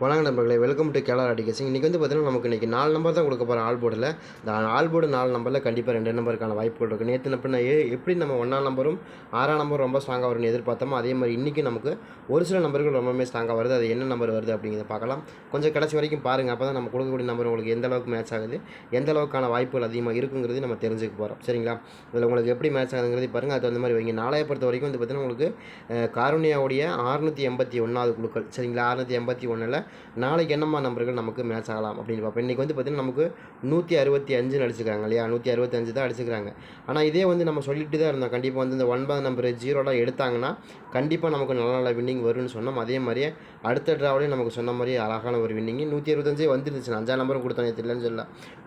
வணக்கம் நண்பர்களே welcome to கேலர் அடிக்கசிங் இன்றைக்கி வந்து பார்த்தீங்கன்னா நமக்கு இன்றைக்கி நாலு நம்பர் தான் கொடுக்க போகிறோம் ஆல் போர்டில் இந்த ஆல் போர்டு நாலு நம்பரில் கண்டிப்பாக ரெண்டு நம்பருக்கான வாய்ப்புகள் இருக்குது நேற்று நப்பின எப்படி நம்ம ஒன்றாம் நம்பரும் ஆறாம் நம்பரும் ரொம்ப ஸ்ட்ராங்காக வரும்னு எதிர்பார்த்தோமோ அதே மாதிரி இன்றைக்கி நமக்கு ஒரு சில நம்பர்கள் ரொம்பவே ஸ்ட்ராங்காக வருது. அது என்ன நம்பர் வருது அப்படிங்கிறத பார்க்கலாம். கொஞ்சம் கடைசி வரைக்கும் பாருங்கள் அப்போ தான் நம்ம கொடுக்கக்கூடிய நம்பர் உங்களுக்கு எந்த அளவுக்கு மேட்ச் ஆகுது எந்த அளவுக்கான வாய்ப்புகள் அதிகமாக இருக்குங்கிறது நம்ம தெரிஞ்சுக்க போகிறோம் சரிங்களா? இதில் உங்களுக்கு எப்படி மேட்ச் ஆகுதுங்கிறது பாருங்கள் அது அந்த மாதிரி வைங்க. நாளைய பொறுத்த வரைக்கும் வந்து பார்த்தீங்கன்னா உங்களுக்கு அஹ், காருண்யாவுடைய அறுநூற்றி எண்பத்தி ஒன்றாவது குழுக்கள். சரிங்களா? அறுநூற்றி எண்பத்தி ஒன்றில் நாளைக்கு என்னம்மா நம்பர்கள் நமக்கு மேட்ச் ஆகலாம் அப்படின்னு பார்ப்போம். இன்றைக்கி வந்து பார்த்திங்கன்னா நமக்கு நூற்றி அறுபத்தி அஞ்சுன்னு அடிச்சுக்கிறாங்க இல்லையா? நூற்றி அறுபத்தஞ்சு தான் அடிச்சுக்கிறாங்க ஆனால் இதே வந்து நம்ம சொல்லிட்டு தான் இருந்தோம். கண்டிப்பாக வந்து இந்த ஒன்பது நம்பர் ஜீரோலாம் எடுத்தாங்கன்னா கண்டிப்பாக நமக்கு நல்ல நல்ல வின்னிங் வரும்னு சொன்னோம். அதே மாதிரியே அடுத்த ட்ராவலையும் நமக்கு சொன்ன மாதிரி அழகான ஒரு வின்னிங் நூற்றி அறுபத்தஞ்சே வந்துருந்துச்சு. அஞ்சாம் நம்பரும் கொடுத்தோம் நேற்று இல்லைன்னு சொல்லல.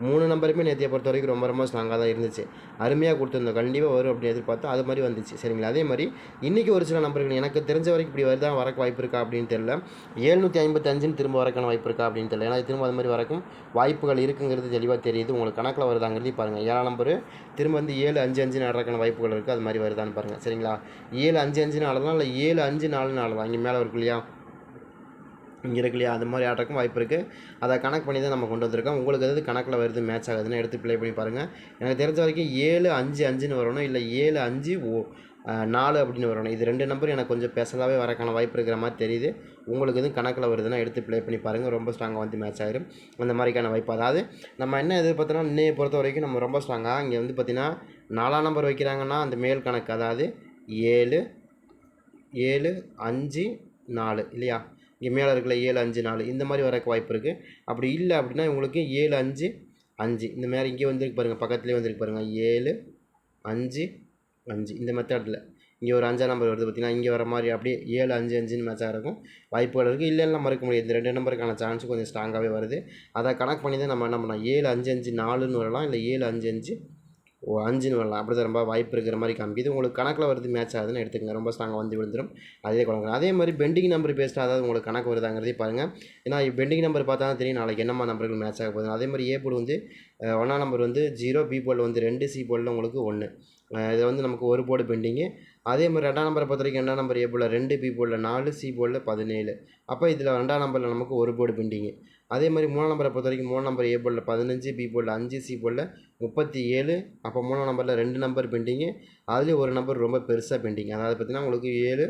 மூணு நம்பருமே நேற்றைய பொறுத்த வரைக்கும் ரொம்ப ரொம்ப ஸ்ட்ராங்காக தான் இருந்துச்சு. அருமையாக கொடுத்துருந்தோம். கண்டிப்பாக வரும் அப்படின்னு எதிர்பார்த்தோம் அது மாதிரி வந்துச்சு. சரிங்களா? அதே மாதிரி இன்றைக்கி ஒரு சில நம்பர்கள் எனக்கு தெரிஞ்ச வரைக்கும் இப்படி வருதான் வரக்கு வாய்ப்பு இருக்கா? அப்படின்னு தெரியல. ஏழ்நூற்றி ஐம்பத்தஞ்சுன்னு திரும்ப வரக்கான வாய்ப்பு இருக்கா அப்படின்னு தெரியல. ஏன்னா திரும்ப அது மாதிரி வரக்கும் வாய்ப்புகள் இருக்குங்கிறது தெளிவாக தெரியுது. உங்களுக்கு கணக்கில் வருதாங்கிறது பாருங்கள் ஏழாம் நம்பர் திரும்ப வந்து ஏழு அஞ்சு அஞ்சு நடக்கான வாய்ப்புகள் இருக்குது அது மாதிரி வருதான்னு பாருங்கள் சரிங்களா? ஏழு அஞ்சு அஞ்சு நாள் தான் இல்லை ஏழு அஞ்சு நாலு நாள் தான் இங்கே மேலே இருக்கு இல்லையா? இங்கே இருக்கு இல்லையா? அந்த மாதிரி ஆட்டக்கும் வாய்ப்பு இருக்குது அதை கணக்கு பண்ணி தான் நம்ம கொண்டு வந்திருக்கோம். உங்களுக்கு எது கணக்கில் வருது மேட்ச் ஆகுதுன்னு எடுத்து ப்ளே பண்ணி பாருங்கள் எனக்கு தெரிஞ்ச வரைக்கும் ஏழு அஞ்சு அஞ்சுன்னு வரணும். இல்லை ஏழு அஞ்சு ஓ. நாலு அப்படின்னு வரணும் இது ரெண்டு நம்பர் எனக்கு கொஞ்சம் ஸ்பெஷலாகவே வரக்கான வாய்ப்பு இருக்கிற மாதிரி தெரியுது. உங்களுக்கு எதுவும் கணக்கில் வருதுன்னா எடுத்து ப்ளே பண்ணி பாருங்கள் ரொம்ப ஸ்ட்ராங்காக வந்து மேட்ச் ஆயிரும். அந்த மாதிரிக்கான வாய்ப்பு. அதாவது நம்ம என்ன எதிர்பார்த்தோம்னா இன்னையை பொறுத்த வரைக்கும் நம்ம ரொம்ப ஸ்ட்ராங்காக இங்கே வந்து பார்த்திங்கன்னா நாலாம் நம்பர் வைக்கிறாங்கன்னா அந்த மேல் கணக்கு அதாவது ஏழு ஏழு அஞ்சு நாலு இல்லையா? இங்கே மேலே இருக்கல ஏழு அஞ்சு நாலு இந்த மாதிரி வரக்கு வாய்ப்பு இருக்குது அப்படி இல்லை அப்படின்னா உங்களுக்கு ஏழு அஞ்சு அஞ்சு இந்த மாதிரி இங்கே வந்துருக்கு பாருங்கள் பக்கத்துலேயே வந்துருக்கு பாருங்கள் ஏழு அஞ்சு அஞ்சு இந்த மெத்தடில் இங்கே ஒரு அஞ்சாம் நம்பர் வருது பார்த்திங்கன்னா இங்கே வர மாதிரி அப்படியே ஏழு அஞ்சு அஞ்சுன்னு மேட்சாக இருக்கும். வாய்ப்புகள் இருக்குது இல்லைன்னா மறக்க முடியாது. இந்த ரெண்டு நம்பருக்கான சான்ஸ் கொஞ்சம் ஸ்ட்ராங்காகவே வருது. அதை கணக்கு பண்ணி தான் நம்ம என்ன பண்ணலாம்? ஏழு அஞ்சு அஞ்சு நாலுன்னு வரலாம். இல்லை ஏழு அஞ்சு அஞ்சு ஓ அஞ்சுன்னு வரலாம். அப்படி தான் ரொம்ப வாய்ப்பு இருக்கிற மாதிரி காமிக்குது. உங்களுக்கு கணக்கில் வருது மேட்ச் ஆகுதுன்னு எடுத்துக்கங்க. ரொம்ப ஸ்ட்ராங்காக வந்து விழுந்துடும் அதே கணக்கு அதே மாதிரி பெண்டிங் நம்பர் பேஸ்டாக அதாவது உங்களுக்கு கணக்கு வருதாங்கிறதே பாருங்கள் ஏன்னா பெண்டிங் நம்பர் பார்த்தா தான் தெரியும் நாளைக்கு என்னம்மா நம்பர்கள் மேட்ச் ஆக போகுது அதே மாதிரி ஏ போல் வந்து ஒன்றாம் நம்பர் வந்து ஜீரோ பி போல் வந்து ரெண்டு சி போலில் உங்களுக்கு ஒன்று இது வந்து நமக்கு ஒரு போர்டு பெண்டிங்கு. அதே மாதிரி ரெண்டாம் நம்பரை பொறுத்த வரைக்கும் ரெண்டாம் நம்பர் ஏ போர்டில் ரெண்டு பி போர்டில் நாலு சி போர்டில் பதினேழு. அப்போ இதில் ரெண்டாம் நம்பரில் நமக்கு ஒரு போர்டு பெண்டிங்கு. அதே மாதிரி மூணாம் நம்பரை பொறுத்த வரைக்கும் மூணு நம்பர் ஏ போர்டில் பதினஞ்சு பி போர்டில் அஞ்சு சி போர்டில் முப்பத்தி ஏழு அப்போ மூணாம் நம்பரில் ரெண்டு நம்பர் பெண்டிங்கு. அதுலேயும் ஒரு நம்பர் ரொம்ப பெருசாக பெண்டிங் அதாவது பார்த்திங்கன்னா உங்களுக்கு ஏழு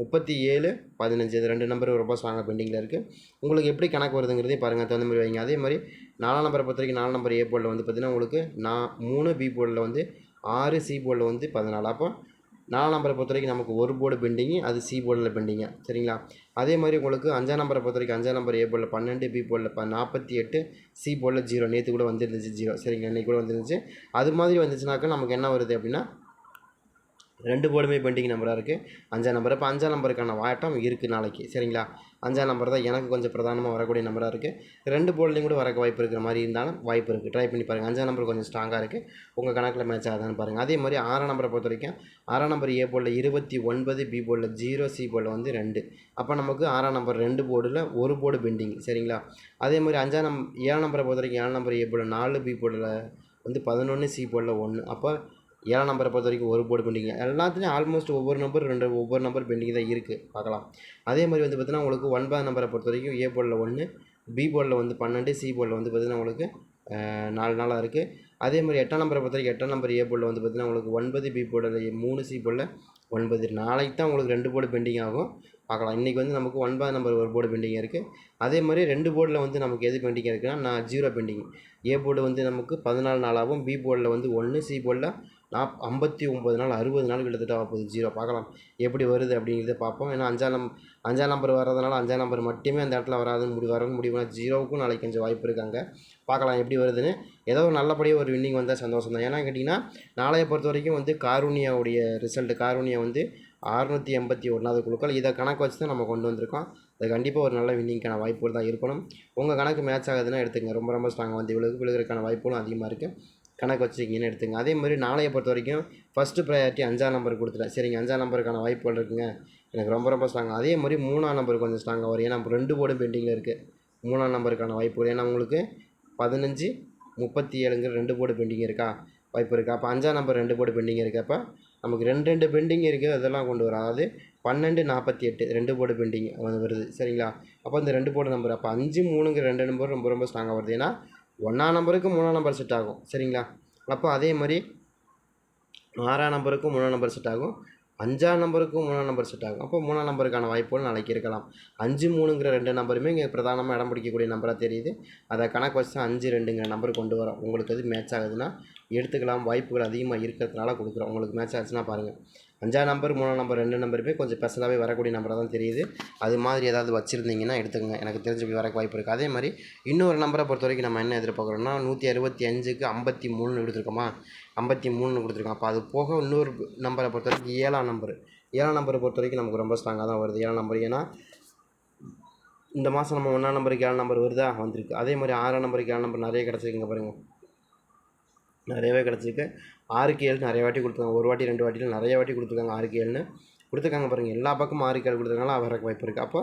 முப்பத்தி ஏழு பதினஞ்சு இது ரெண்டு நம்பர் ரொம்ப ஸ்ட்ராங்காக பெண்டிங்கில் இருக்குது உங்களுக்கு எப்படி கணக்கு வருதுங்கிறதே பாருங்கள் தகுந்த மாதிரி வைங்க. அதே மாதிரி நாலாம் நம்பரை பொறுத்த வரைக்கும் நாலாம் நம்பர் ஏ போர்டில் வந்து பார்த்திங்கன்னா உங்களுக்கு நான் மூணு பி போர்டில் வந்து ஆறு சி போர்டில் வந்து பதினாலு. அப்போ நாலாம் நம்பரை பொறுத்த வரைக்கும் நமக்கு ஒரு போர்டு பெண்டிங்கு அது சி போர்டில் பெண்டிங்க சரிங்களா? அதே மாதிரி உங்களுக்கு அஞ்சாம் நம்பரை பொறுத்த வரைக்கும் அஞ்சாம் நம்பர் ஏ போர்டில் பன்னெண்டு பி போர்டில் ப நாற்பத்தி எட்டு சி போர்டில் ஜீரோ நேற்று கூட வந்துருந்துச்சு ஜீரோ சரிங்களா? இன்னைக்கு கூட வந்துருந்துச்சு. அது மாதிரி வந்துச்சுனாக்கா நமக்கு என்ன வருது அப்படின்னா ரெண்டு போர்டுமே பெண்டிங் நம்பராக இருக்குது அஞ்சாம் நம்பர். இப்போ அஞ்சாம் நம்பருக்கான வாட்டம் இருக்குது நாளைக்கு. சரிங்களா? அஞ்சாம் நம்பர் தான் எனக்கு கொஞ்சம் பிரதானமாக வரக்கூடிய நம்பராக இருக்குது ரெண்டு போர்டுலையும் கூட வரக்க வாய்ப்பு இருக்கிற மாதிரி இருந்தாலும் வாய்ப்பு இருக்குது ட்ரை பண்ணி பாருங்கள் அஞ்சாம் நம்பர் கொஞ்சம் ஸ்ட்ராங்காக இருக்குது உங்கள் கணக்கில் மேட்ச் ஆகுதான்னு பாருங்கள் அதே மாதிரி ஆறாம் நம்பரை பொறுத்த வரைக்கும் ஆறாம் நம்பர் ஏ போர்டில் இருபத்தி ஒன்பது பி போர்டில் ஜீரோ சி போர்டில் வந்து ரெண்டு. அப்போ நமக்கு ஆறாம் நம்பர் ரெண்டு போர்டில் ஒரு போர்டு பெண்டிங். சரிங்களா? அதே மாதிரி அஞ்சாம் நம் ஏழாம் நம்பரை பொறுத்த வரைக்கும் ஏழாம் நம்பர் ஏ போர்டில் நாலு பி போர்டில் வந்து பதினொன்று சி போர்டில் ஒன்று அப்போ ஏழாம் நம்பரை பொறுத்த வரைக்கும் ஒரு போர்டு பெண்டிங். எல்லாத்துலேயும் ஆல்மோஸ்ட் ஒவ்வொரு நம்பர் ரெண்டு ஒவ்வொரு நம்பர் பெண்டிங் தான் இருக்குது பார்க்கலாம். அதே மாதிரி வந்து பார்த்தீங்கன்னா உங்களுக்கு ஒன்பதாம் நம்பரை பொறுத்த வரைக்கும் ஏ போர்டில் ஒன்று பி போர்டில் வந்து பன்னெண்டு சி போர்டில் வந்து பார்த்தீங்கன்னா உங்களுக்கு நாலு நாளாக இருக்குது அதே மாதிரி எட்டாம் நம்பரை பொறுத்த வரைக்கும் எட்டாம் நம்பர் ஏ போர்டில் வந்து பார்த்தீங்கன்னா உங்களுக்கு ஒன்பது பி போர்டில் மூணு சி போர்டில் ஒன்பது. நாளைக்கு தான் உங்களுக்கு ரெண்டு போர்டு பெண்டிங் ஆகும். பார்க்கலாம். இன்றைக்கி வந்து நமக்கு ஒன்பது நம்பர் ஒரு போர்டு பெண்டிங் இருக்குது அதே மாதிரி ரெண்டு போர்டில் வந்து நமக்கு எது பெண்டிங் இருக்குன்னா நான் ஜீரோ பெண்டிங். ஏ போர்டு வந்து நமக்கு பதினாலு நாளாகவும் பி போர்டில் வந்து ஒன்று சி போர்டில் நாப் ஐம்பத்தி ஒம்பது நாள் அறுபது நாள் கிட்டத்தட்ட ஆகுது ஜீரோ பார்க்கலாம். எப்படி வருது அப்படிங்கிறத பார்ப்போம். ஏன்னா அஞ்சாம் நம் அஞ்சாம் நம்பர் வர்றதுனால அஞ்சாம் நம்பர் மட்டுமே அந்த இடத்துல வராதுன்னு முடி வரன்னு முடிவுனா ஜீரோவுக்கும் நாளைக்கு கொஞ்சம் வாய்ப்பு இருக்காங்க பார்க்கலாம் எப்படி வருதுன்னு. ஏதோ ஒரு நல்லபடியாக ஒரு வின்னிங் வந்தால் சந்தோஷம் தான். ஏன்னா கேட்டிங்கன்னா நாளைய பொறுத்த வரைக்கும் வந்து காரூனியாவுடைய ரிசல்ட் காரூனியா வந்து அறுநூற்றி எண்பத்தி ஒன்றாவது குழுக்கள். இதை கணக்கு வச்சு தான் நம்ம கொண்டு வந்திருக்கோம். அது கண்டிப்பாக ஒரு நல்ல வின்னிங்க்கான வாய்ப்புகள் தான் இருக்கணும். உங்கள் கணக்கு மேட்ச் ஆகுதுன்னா எடுத்துங்க ரொம்ப ரொம்ப ஸ்ட்ராங்காக வந்து விழுகு விழுகிறதுக்கான வாய்ப்புகளும் அதிகமாக இருக்குது கணக்கு வச்சுருக்கீங்கன்னு எடுத்துங்க. அதே மாதிரி நாளைய பொறுத்த வரைக்கும் ஃபஸ்ட்டு ப்ரையாரிட்டி அஞ்சாம் நம்பர் கொடுத்துட்டேன். சரிங்க அஞ்சாம் நம்பருக்கான வாய்ப்புகள் இருக்குங்க. எனக்கு ரொம்ப ரொம்ப ஸ்ட்ராங் அதே மாதிரி மூணாம் நம்பர் கொஞ்சம் ஸ்ட்ராங்காக வரும். ஏன்னா ரெண்டு போர்டு பெண்டிங்கில் இருக்குது மூணாம் நம்பருக்கான வாய்ப்புகள். ஏன்னா உங்களுக்கு பதினஞ்சு முப்பத்தி ஏழுங்கிற ரெண்டு போர்டு பெண்டிங் இருக்கா? வாய்ப்பு இருக்குது அப்போ அஞ்சாம் நம்பர் ரெண்டு போர்டு பெண்டிங் இருக்கப்போ நமக்கு ரெண்டு ரெண்டு பெண்டிங் இருக்குது. அதெல்லாம் கொண்டு வரும் அதாவது பன்னெண்டு நாற்பத்தி எட்டு ரெண்டு போர்டு பெண்டிங் வந்து வருது. சரிங்களா? அப்போ இந்த ரெண்டு போர்டு நம்பர் அப்போ அஞ்சு மூணுங்கிற ரெண்டு நம்பர் ரொம்ப ரொம்ப ஸ்ட்ராங்காக வருது. ஏன்னா ஒன்றாம் நம்பருக்கு மூணாம் நம்பர் செட் ஆகும். சரிங்களா? அப்போ அதே மாதிரி ஆறாம் நம்பருக்கும் மூணாம் நம்பர் செட் ஆகும். அஞ்சாம் நம்பருக்கும் மூணாம் நம்பர் செட் ஆகும். அப்போ மூணாம் நம்பருக்கான வாய்ப்புகள் நாளைக்கு இருக்கலாம். அஞ்சு மூணுங்கிற ரெண்டு நம்பருமே இங்கே பிரதானமாக இடம் பிடிக்கக்கூடிய நம்பராக தெரியுது. அதை கணக்கு வச்சு அஞ்சு ரெண்டுங்கிற நம்பர் கொண்டு வரோம். உங்களுக்கு எது மேட்ச் ஆகுதுன்னா எடுத்துக்கலாம். வாய்ப்புகள் அதிகமாக இருக்கிறதுனால கொடுக்குறோம். உங்களுக்கு மேட்ச் ஆச்சுன்னா பாருங்கள் அஞ்சாம் நம்பர் மூணாம் நம்பர் ரெண்டு நம்பருமே கொஞ்சம் ஸ்பெஷலாகவே வரக்கூடிய நம்பராக தான் தெரியுது. அது மாதிரி ஏதாவது வச்சுருந்தீங்கன்னா எடுத்துக்கங்க. எனக்கு தெரிஞ்சு இப்படி வரக்கு வாய்ப்பு இருக்குது அதே மாதிரி இன்னொரு நம்பரை பொறுத்த வரைக்கும் நம்ம என்ன எதிர்பார்க்குறோம்னா நூற்றி அறுபத்தி அஞ்சுக்கு ஐம்பத்தி மூணுன்னு கொடுத்துருக்கோமா ஐம்பத்தி மூணுன்னு கொடுத்துருக்கோம். அப்போ அது போக இன்னொரு நம்பரை பொறுத்த வரைக்கும் ஏழாம் நம்பர் ஏழாம் நம்பரை பொறுத்த வரைக்கும் நமக்கு ரொம்ப ஸ்ட்ராங்காக தான் வருது. ஏழாம் நம்பர் ஏன்னா இந்த மாதம் நம்ம ஒன்றாம் நம்பருக்கு ஏழாம் நம்பர் வருதா? வந்திருக்கு. அதே மாதிரி ஆறாம் நம்பருக்கு ஏழாம் நம்பர் நிறைய கிடச்சிருக்குங்க பாருங்கள் நிறையவே கிடச்சிருக்கு. ஆறுக்கு நிறைய வாட்டி கொடுத்துருக்காங்க. ஒரு வாட்டி ரெண்டு வாட்டியில் நிறைய வாட்டி கொடுத்துருக்காங்க ஆறுக்கு கொடுத்துருக்காங்க பாருங்கள் எல்லா பக்கமும் ஆறுக்கு ஏழு கொடுத்துருக்காங்களா வரக்கு வாய்ப்பு இருக்குது அப்போ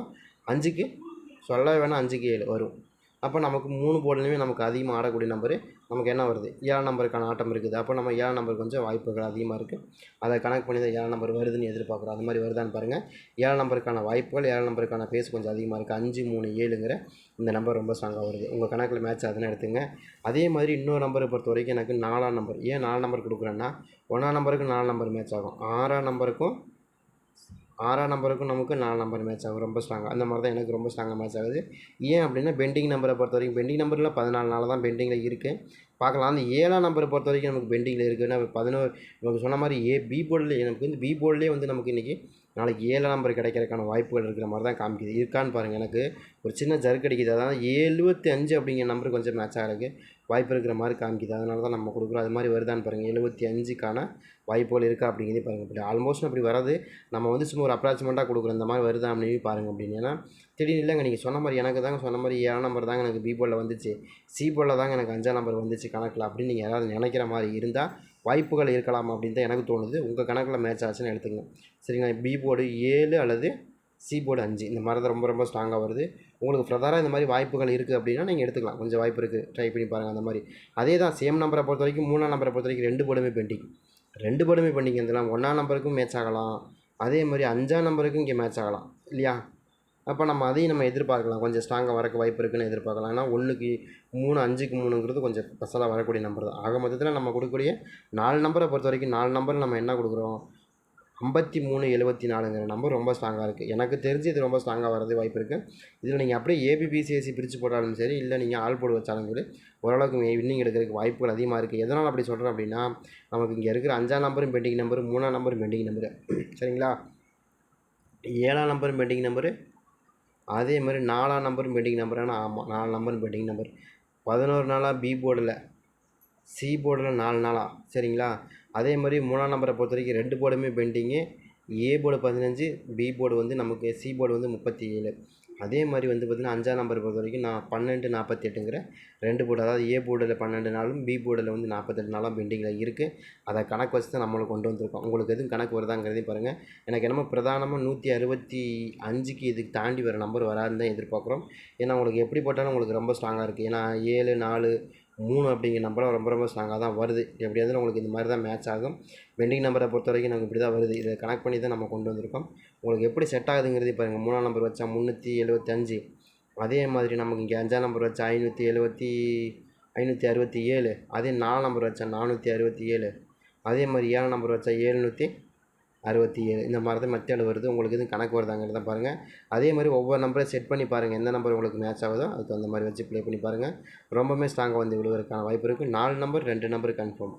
அஞ்சுக்கு சொல்லவே வேணால் அஞ்சுக்கு ஏழு வரும். அப்போ நமக்கு மூணு போர்டுலையுமே நமக்கு அதிகமாக ஆடக்கூடிய நம்பரு நமக்கு என்ன வருது? ஏழு நம்பருக்கான ஆட்டம் இருக்குது. அப்போ நம்ம ஏழு நம்பருக்கு கொஞ்சம் வாய்ப்புகள் அதிகமாக இருக்குது அதை கணக்கு பண்ணி தான் ஏழு நம்பர் வருதுன்னு எதிர்பார்க்குறோம். அது மாதிரி வருதான்னு பாருங்கள் ஏழு நம்பருக்கான வாய்ப்புகள் ஏழு நம்பருக்கான பேஸ் கொஞ்சம் அதிகமாக இருக்குது அஞ்சு மூணு ஏழுங்கிற இந்த நம்பர் ரொம்ப ஸ்ட்ராங்காக வருது. உங்கள் கணக்கில் மேட்ச் அதுன்னு எடுத்துங்க. அதே மாதிரி இன்னொரு நம்பரை பொறுத்த வரைக்கும் எனக்கு நாலாம் நம்பர் ஏன் நாலு நம்பர் கொடுக்குறேன்னா ஒன்றாம் நம்பருக்கு நாலு நம்பர் மேட்ச் ஆகும். ஆறாம் நம்பருக்கும் ஆறாம் நம்பருக்கும் நமக்கு நாலு நம்பர் மேட்ச் ஆகும். ரொம்ப ஸ்ட்ராங்காக அந்த மாதிரி தான் எனக்கு ரொம்ப ஸ்ட்ராங்காக மேட்ச் ஆகுது. ஏன் அப்படின்னா பெண்டிங் நம்பரை பொறுத்த வரைக்கும் பெண்டிங் நம்பரில் பதினாலு நாள் தான் பெண்டிங்கில் இருக்குது பார்க்கலாம். அந்த ஏழாம் நம்பரை பொறுத்த வரைக்கும் நமக்கு பெண்டிங்கில் இருக்குதுன்னா பதினோரு நமக்கு சொன்ன மாதிரி ஏ பி போர்டில் எனக்கு வந்து பி போர்டிலே வந்து நமக்கு இன்றைக்கி நாளைக்கு ஏழாம் நம்பர் கிடைக்கிறதுக்கான வாய்ப்புகள் இருக்கிற மாதிரி தான் காமிக்குது. இருக்கான்னு பாருங்கள் எனக்கு. ஒரு சின்ன ஜர்க் அடிக்குது. அதான் எழுபத்தி அஞ்சு அப்படிங்கிற நம்பர் கொஞ்சம் மேட்ச் ஆகிருக்கு வாய்ப்பு இருக்கிற மாதிரி காமிக்குது. அதனால தான் நம்ம கொடுக்குறோம். அது மாதிரி வருதான்னு பாருங்கள் எழுபத்தி அஞ்சுக்கான வாய்ப்புகள் இருக்கா அப்படிங்கிறதே பாருங்கள் இப்படி ஆல்மோஸ்ட் அப்படி வராது. நம்ம வந்து சும்மா ஒரு அப்ராச்மெண்ட்டாக கொடுக்குறோம். இந்த மாதிரி வருதா அப்படின்னு பாருங்கள் அப்படின்னு. ஏன்னா திடீர்னு இல்லைங்க நீங்கள் சொன்ன மாதிரி எனக்கு தாங்க சொன்ன மாதிரி ஏழாம் நம்பர் தாங்க எனக்கு பி வந்துச்சு. சி தாங்க எனக்கு அஞ்சாம் நம்பர் வந்துச்சு கணக்கில் அப்படின்னு நீங்கள் யாராவது நினைக்கிற மாதிரி இருந்தால் வாய்ப்புகள் இருக்கலாம் அப்படின்னு தான் எனக்கு தோணுது. உங்கள் கணக்கில் மேட்ச் ஆச்சுன்னு எடுத்துங்க சரிங்களா? பி போர்டு ஏழு அல்லது சி போர்டு அஞ்சு. இந்த மாதிரி தான் ரொம்ப ரொம்ப ஸ்ட்ராங்காக வருது. உங்களுக்கு ஃபர்தராக இந்த மாதிரி வாய்ப்புகள் இருக்குது அப்படின்னா நீங்கள் எடுத்துக்கலாம். கொஞ்சம் வாய்ப்பு இருக்குது ட்ரை பண்ணி பாருங்கள் அந்த மாதிரி. அதே தான் சேம் நம்பரை பொறுத்த வரைக்கும் மூணாம் நம்பரை பொறுத்த வரைக்கும் ரெண்டு போர்டுமே பெண்டிங். ரெண்டு போர்டுமே பெண்டிங் இருந்தலாம் ஒன்றாம் நம்பருக்கும் மேட்ச் ஆகலாம். அதே மாதிரி அஞ்சாம் நம்பருக்கும் இங்கே மேட்ச் ஆகலாம். இல்லையா? அப்போ நம்ம அதையும் நம்ம எதிர்பார்க்கலாம். கொஞ்சம் ஸ்ட்ராங்காக வரக்கு வாய்ப்பு இருக்குன்னு எதிர்பார்க்கலாம். ஏன்னா ஒன்றுக்கு மூணு அஞ்சுக்கு மூணுங்கிறது கொஞ்சம் ஸ்பெஷலாக வரக்கூடிய நம்பர் தான். ஆக மொத்தத்தில் நம்ம கொடுக்கக்கூடிய நாலு நம்பரை பொறுத்த வரைக்கும் நாலு நம்பர் நம்ம என்ன கொடுக்குறோம்? ஐம்பத்தி மூணு எழுபத்தி நாலுங்கிற நம்பர் ரொம்ப ஸ்ட்ராங்காக இருக்குது எனக்கு தெரிஞ்சு இது ரொம்ப ஸ்ட்ராங்காக வரது வாய்ப்பு இருக்குது இதில் நீங்கள் அப்படியே ஏபிபிசிஎஸ்சி பிரித்து போட்டாலும் சரி இல்லை நீங்கள் ஆள் போடு வச்சாலும் சரி ஓரளவுக்கு வின்னிங் எடுக்கிறதுக்கு வாய்ப்புகள் அதிகமாக இருக்குது எதனால் அப்படி சொல்கிறேன் அப்படின்னா நமக்கு இங்கே இருக்கிற அஞ்சாம் நம்பரும் பெண்டிங் நம்பர் மூணாம் நம்பரும் பெண்டிங் நம்பரு சரிங்களா? ஏழாம் நம்பரும் பெண்டிங் நம்பரு அதே மாதிரி நாலாம் நம்பரும் பெண்டிங் நம்பர் ஆனால் ஆமாம் நாலு நம்பரும் பெண்டிங் நம்பர் பதினோரு நாளாக பி போர்டில் சி போர்டில் நாலு நாளாக சரிங்களா? அதே மாதிரி மூணாம் நம்பரை பொறுத்த வரைக்கும் ரெண்டு போர்டுமே பெண்டிங்கு. ஏ போர்டு பதினஞ்சு பி போர்டு வந்து நமக்கு சி போர்டு வந்து முப்பத்தி ஏழு அதே மாதிரி வந்து பார்த்திங்கன்னா அஞ்சாம் நம்பரை பொறுத்த வரைக்கும் நான் பன்னெண்டு நாற்பத்தி எட்டுங்கிற ரெண்டு போர்டு அதாவது ஏ போர்டில் பன்னெண்டு நாளும் பி போர்டில் வந்து நாற்பத்தெட்டு நாளும் பெண்டிங்கில் இருக்குது அதை கணக்கு வச்சு தான் நம்மளுக்கு கொண்டு வந்திருக்கோம். உங்களுக்கு எதுவும் கணக்கு வருதாங்கிறதையும் பாருங்கள் எனக்கு என்னமோ பிரதானமாக நூற்றி அறுபத்தி அஞ்சுக்கு இதுக்கு தாண்டி வர நம்பர் வராதுன்னு தான் எதிர்பார்க்குறோம். ஏன்னா உங்களுக்கு எப்படி போட்டாலும் உங்களுக்கு ரொம்ப ஸ்ட்ராங்காக இருக்குது ஏன்னா ஏழு நாலு மூணு அப்படிங்கிற நம்பரும் ரொம்ப ரொம்ப ஸ்ட்ராங்காக தான் வருது. எப்படி இருந்தாலும் உங்களுக்கு இந்த மாதிரி தான் மேட்ச் ஆகும். பெண்டிங் நம்பரை பொறுத்த வரைக்கும் நமக்கு இப்படி தான் வருது. இதை கனெக்ட் பண்ணி தான் நம்ம கொண்டு வந்திருக்கோம். உங்களுக்கு எப்படி செட் ஆகுதுங்கிறதே பாருங்கள் மூணாம் நம்பர் வச்சா முந்நூற்றி எழுபத்தஞ்சு அதே மாதிரி நமக்கு இங்கே அஞ்சாம் நம்பர் வச்சா ஐநூற்றி எழுபத்தி ஐநூற்றி அறுபத்தி ஏழு. அதே நாலாம் நம்பர் வச்சா நானூற்றி அறுபத்தி ஏழு. அதே மாதிரி ஏழாம் நம்பர் வச்சா ஏழ்நூற்றி அறுபத்தி ஏழு இந்த மாதிரி தான் மெத்தேடு வருது. உங்களுக்கு எதுவும் கணக்கு வருதாங்கிறத பாருங்கள் அதே மாதிரி ஒவ்வொரு நம்பரையும் செட் பண்ணி பாருங்கள் எந்த நம்பர் உங்களுக்கு மேட்ச் ஆகுதோ அதுக்கு அந்த மாதிரி வச்சு ப்ளே பண்ணி பாருங்கள் ரொம்பவுமே ஸ்ட்ராங்காக வந்து விழுவதற்கான வாய்ப்பு இருக்குது நாலு நம்பர் ரெண்டு நம்பர் கன்ஃபார்ம்